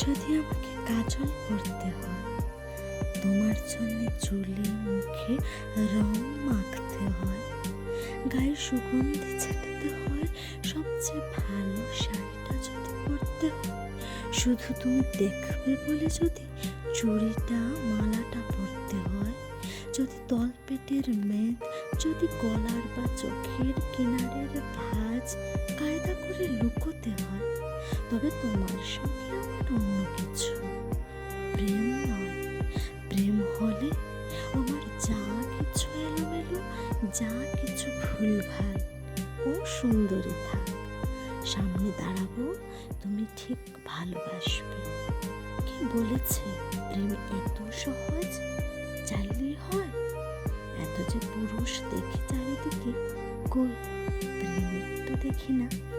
যদি আমাকে কাজল পরতে হয়, তোমার জন্য চুলে মুখে রং মাখতে হয় গায়ে সুগন্ধি ছেটাতে হয়, সবচেয়ে ভালো শাড়িটা যদি পরতে হয়, শুধু তুমি দেখবে বলে যদি চুড়িটা, মালাটা পরতে হয়, যদি তলপেটের মেদ, যদি গলার বা চোখের কিনারের ভাঁজ কায়দা করে লুকোতে হয়, তবে তোমার সঙ্গে অন্য কিছু। প্রেম প্রেম হলে আমার যা কিছু এলোমেলো, যা কিছু ভুলভাল, ও সুন্দরী থাক। সামনে দাঁড়াবো, তুমি ঠিক ভালোবাসবে। কে বলেছে প্রেম এত সহজ? চাইলেই হয়। এত যে পুরুষ দেখি চারিদিকে, কই? প্রেমের তো দেখি না।